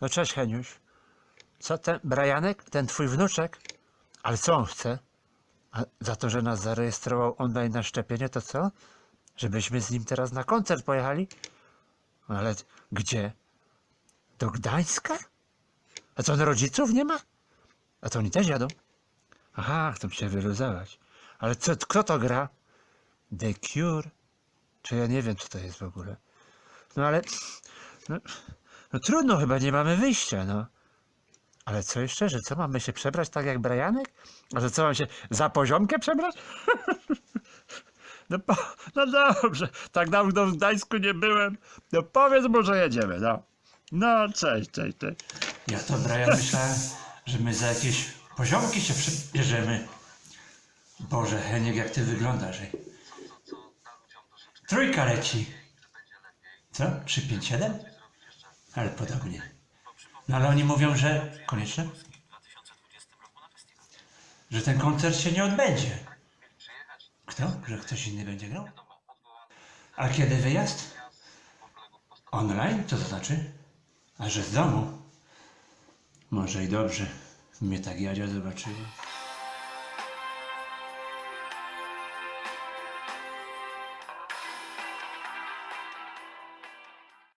No cześć Heniuś. Co ten Brajanek, ten twój wnuczek? Ale co on chce? A za to, że nas zarejestrował online na szczepienie, to co? Żebyśmy z nim teraz na koncert pojechali? No Ale gdzie? Do Gdańska? A co on rodziców nie ma? A to oni też jadą? Aha, chcą się wyluzować. Ale co, kto to gra? The Cure? Czy ja nie wiem, co to jest w ogóle. No ale... No, no trudno, chyba nie mamy wyjścia, no. Ale co jeszcze, że co, mamy się przebrać tak jak Brajanek? A że co, mam się za poziomkę przebrać? no, po, no dobrze, tak dawno w Gdańsku nie byłem. No powiedz mu, że jedziemy, no. No, cześć, cześć, cześć. Ja to, Brian, myślałem, że my za jakieś poziomki się przebierzemy. Boże, Heniek, jak ty wyglądasz, ej. Trójka leci. Co? 357? Ale podobnie. No ale oni mówią, że... Koniecznie? Że ten koncert się nie odbędzie. Kto? Że ktoś inny będzie grał? A kiedy wyjazd? Online? Co to znaczy? A że z domu? Może i dobrze. Mnie tak Jadzia zobaczyła.